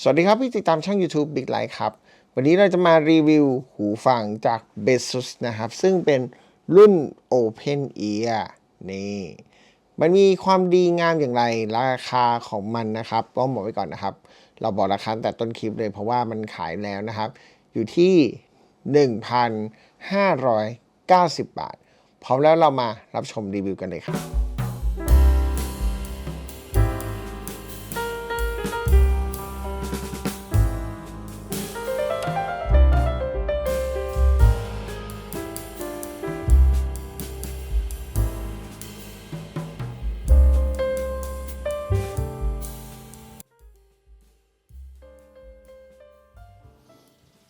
สวัสดีครับ พี่ติดตามช่อง YouTube Big Light ครับ วันนี้เราจะมารีวิวหูฟังจาก b e s u s นะครับ ซึ่งเป็นรุ่น Open Ear นี่ มันมีความดีงามอย่างไรราคาของมันนะครับ ต้องบอกไว้ก่อนนะครับ เราบอกราคาแต่ต้นคลิปเลยเพราะว่ามันขายแล้วนะครับ อยู่ที่ 1,590 บาท พร้อมแล้วเรามารับชมรีวิวกันเลยครับ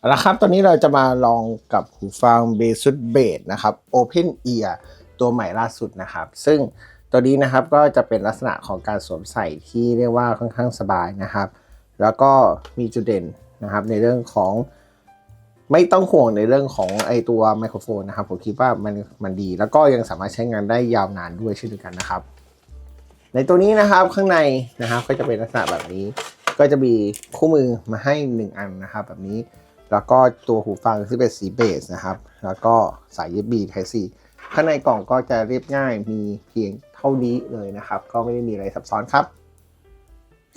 เอาละครับ ตอนนี้เราจะมาลองกับหูฟัง b a s u s b a s นะครับ Open Ear ตัวใหม่ล่าสุดนะครับ ซึ่งตัวนี้นะครับก็จะเป็นลักษณะของการสวมใส่ที่เรียกว่าค่อนข้างสบายนะครับ แล้วก็มีจุดเด่นนะครับในเรื่องของไม่ต้องห่วงในเรื่องของไอตัวไมโครโฟนนะครับผมคิดว่ามันมันดี แล้วก็ยังสามารถใช้งานได้ยาวนานด้วยเช่นเดียวกันนะครับ ในตัวนี้นะครับข้างในนะครับก็จะเป็นลักษณะแบบนี้ ก็จะมีคู่มือมาให้ 1 อันนะครับแบบนี้ แล้วก็ตัวหูฟังที่เป็นสีเบสนะครับ แล้วก็สาย USB Type C ข้างในกล่องก็จะเรียบง่ายมีเพียงเท่านี้เลยนะครับ ก็ไม่ได้มีอะไรซับซ้อนครับ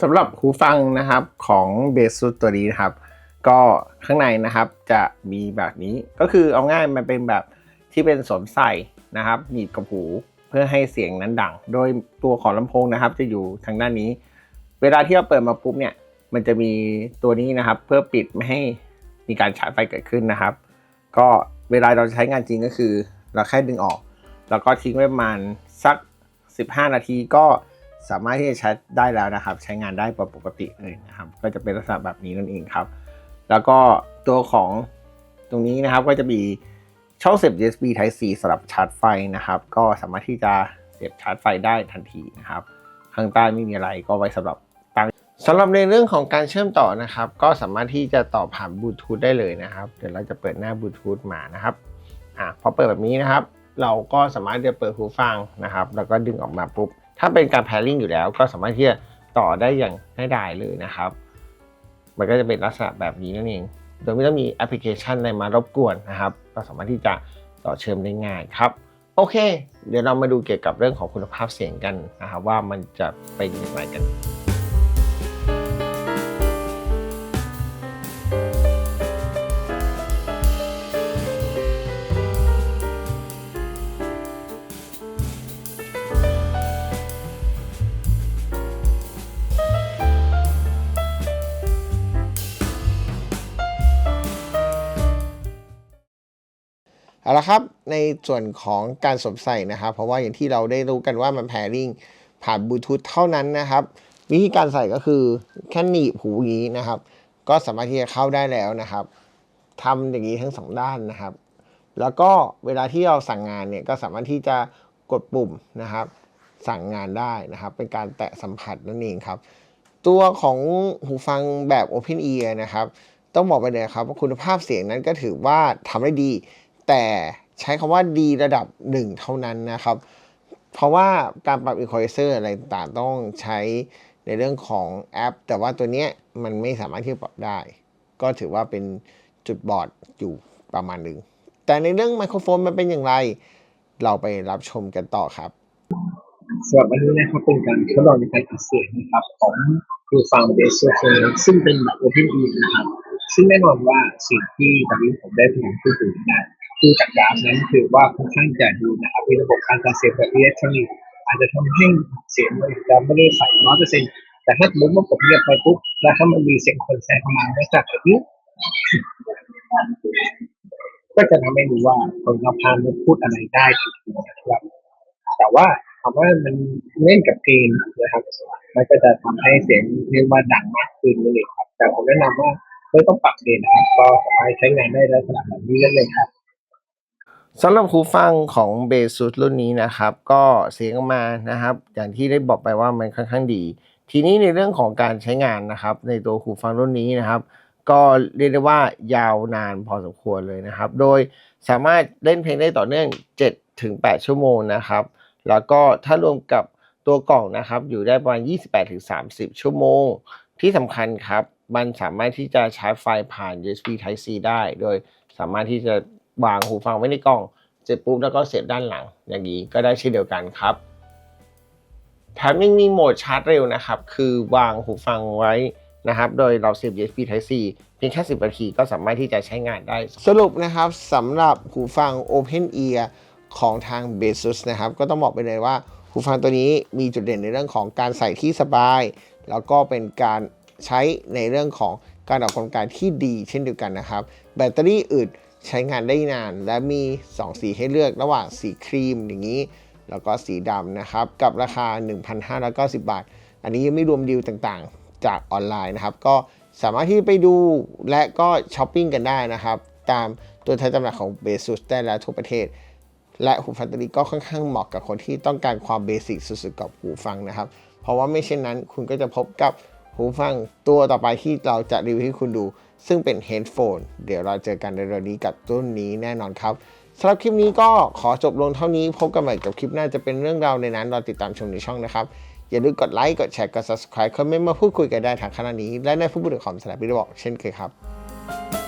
สำหรับหูฟังนะครับของเบสุตัวนี้นะครับ ก็ข้างในนะครับจะมีแบบนี้ก็คือเอาง่ายมันเป็นแบบที่เป็นสวมใส่นะครับหนีบกับหูเพื่อให้เสียงนั้นดัง โดยตัวของลำโพงนะครับ จะอยู่ทางด้านนี้ เวลาที่เราเปิดมาปุ๊บเนี่ย มันจะมีตัวนี้นะครับ เพื่อปิดไม่ให้ มีการฉายไฟเกิดขึ้นนะครับ ก็เวลาเราใช้งานจริงก็คือ เราแค่ดึงออก แล้วก็ทิ้งไว้ประมาณสัก 15 นาทีก็สามารถที่จะใช้ได้แล้วนะครับ ใช้งานได้ปกติเลยนะครับ ก็จะเป็นลักษณะแบบนี้นั่นเองครับ แล้วก็ตัวของตรงนี้นะครับก็จะมีช่องเสียบ USB Type C สำหรับชาร์จไฟนะครับ ก็สามารถที่จะเสียบชาร์จไฟได้ทันทีนะครับ ข้างใต้ไม่มีอะไรก็ไว้สำหรับตั้ง สำหรับในเรื่องของการเชื่อมต่อนะครับ ก็สามารถที่จะต่อผ่านบลูทูธได้เลยนะครับ เดี๋ยวเราจะเปิดหน้าบลูทูธมานะครับอะพอเปิดแบบนี้นะครับ เราก็สามารถจะเปิดหูฟังนะครับ แล้วก็ดึงออกมาปุ๊บ ถ้าเป็นการ pairing อยู่แล้ว ก็สามารถที่จะต่อได้อย่างง่ายดายเลยนะครับ มันก็จะเป็นลักษณะแบบนี้นั่นเอง โดยไม่ต้องมีแอปพลิเคชันอะไรมารบกวนนะครับ ก็สามารถที่จะต่อเชื่อมได้ง่ายครับ โอเค เดี๋ยวเรามาดูเกี่ยวกับเรื่องของคุณภาพเสียงกันนะครับว่ามันจะเป็นอย่างไรกัน เอาละครับในส่วนของการสวมใส่นะครับ เพราะว่าอย่างที่เราได้รู้กันว่ามัน pairing ผ่านบลูทูธเท่านั้นนะครับ วิธีการใส่ก็คือแค่หนีบหูยี้นะครับ ก็สามารถที่จะเข้าได้แล้วนะครับทำอย่างนี้ทั้งสองด้านนะครับ แล้วก็เวลาที่เราสั่งงานเนี่ยก็สามารถที่จะกดปุ่มนะครับ สั่งงานได้นะครับ เป็นการแตะสัมผัสนั่นเองครับ ตัวของหูฟังแบบ Open Ear นะครับ ต้องบอกไปเลยครับว่าคุณภาพเสียงนั้นก็ถือว่าทำได้ดี แต่ใช้คำว่าดีระดับหนึ่งเท่านั้นนะครับ เพราะว่าการปรับ equalizer อะไรต่างต้องใช้ในเรื่องของแอป แต่ว่าตัวเนี้ยมันไม่สามารถที่จะปรับได้ ก็ถือว่าเป็นจุดบอดอยู่ประมาณหนึ่ง แต่ในเรื่องไมโครโฟนมันเป็นอย่างไร เราไปรับชมกันต่อครับสำหรับวันนี้นะครับเป็นการทดลองในการอัดเสียงนะครับของหูฟังเบสโซเฟซึ่งเป็นแบบ Open Ear นะครับ ซึ่งแน่นอนว่าสิ่งที่ตอนนี้ผมได้พยายามพูดถึงนะ ดูจากกราฟนั้นคือว่าค่อนข้างจะดีนะครับมีระบบการตัดเสียงแบบอิเล็กทรอนิกส์อาจจะทำให้เสียงมันจะไม่ได้ใส่ร้อยเปอร์เซ็นต์แต่ถ้าสมมติว่าผมเรียกไปปุ๊บแล้วถ้ามันมีเสียงคนแทรกเข้ามาไม่จากแบบนี้ก็จะทำให้รู้ว่าคนเรอบข้ามันพูดอะไรได้ถูกนะครับ แต่ว่าคำว่ามันเล่นกับเกณฑ์นะครับมันก็จะทำให้เสียงเรียกว่าดังมากขึ้นนั่นเองครับ แต่ผมแนะนำว่าไม่ต้องปรับเกณฑ์นะครับก็สามารถใช้งานได้ลักษณะแบบนี้ได้เลยครับ สำหรับหูฟังของเบสุดรุ่นนี้นะครับ ก็เสียงมานะครับ อย่างที่ได้บอกไปว่ามันค่อนข้างดี ทีนี้ในเรื่องของการใช้งานนะครับ ในตัวหูฟังรุ่นนี้นะครับ ก็เรียกได้ว่ายาวนานพอสมควรเลยนะครับ โดยสามารถเล่นเพลงได้ต่อเนื่อง 7 ถึง 8 ชั่วโมงนะครับ แล้วก็ถ้ารวมกับตัวกล่องนะครับ อยู่ได้ประมาณ 28 ถึง 30 ชั่วโมง ที่สำคัญครับ มันสามารถที่จะใช้ไฟผ่าน USB Type C ได้ โดยสามารถที่จะ วางหูฟังไว้ในกล่อง เสร็จปุ๊บแล้วก็เสียบด้านหลัง อย่างนี้ก็ได้เช่นเดียวกันครับแถมยังมีโหมดชาร์จเร็วนะครับ คือวางหูฟังไว้นะครับ โดยเราเสียบ USB Type C เพียงแค่ 10 นาทีก็สามารถที่จะใช้งานได้ สรุปนะครับสำหรับหูฟัง Open Ear ของทาง Besus นะครับ ก็ต้องบอกไปเลยว่า หูฟังตัวนี้มีจุดเด่นในเรื่องของการใส่ที่สบาย แล้วก็เป็นการใช้ในเรื่องของการออกกำลังกายที่ดีเช่นเดียวกันนะครับ แบตเตอรี่อึด ใช้งานได้นาน และมี 2 สีให้เลือกระหว่างสีครีมอย่างนี้ แล้วก็สีดำนะครับ กับราคา 1,590 บาท อันนี้ยังไม่รวมดีลต่างๆ จากออนไลน์นะครับ ก็สามารถที่ไปดูและก็ช้อปปิ้งกันได้นะครับ ตามตัวแทนจำหน่ายของเบสุสได้แล้วทั่วประเทศ และหูฟังตัวนี้ก็ค่อนข้างเหมาะกับคนที่ต้องการความเบสิกสุดๆกับหูฟังนะครับ เพราะว่าไม่เช่นนั้นคุณก็จะพบกับ หูฟังตัวต่อไปที่เราจะรีวิวให้คุณดู ซึ่งเป็นเฮดโฟนเดี๋ยวเราเจอกันในเร็วนี้กับรุ่นนี้แน่นอนครับสำหรับคลิปนี้ก็ขอจบลงเท่านี้ พบกันใหม่กับคลิปหน้าจะเป็นเรื่องราวในนั้นเราติดตามชมในช่องนะครับ อย่าลืมกดไลค์ กดแชร์ กด subscribe คอมเมนต์มาพูดคุยกันได้ทางขณะนี้ และในฟุตบริหารของสนานีบอกเช่นเคยครับ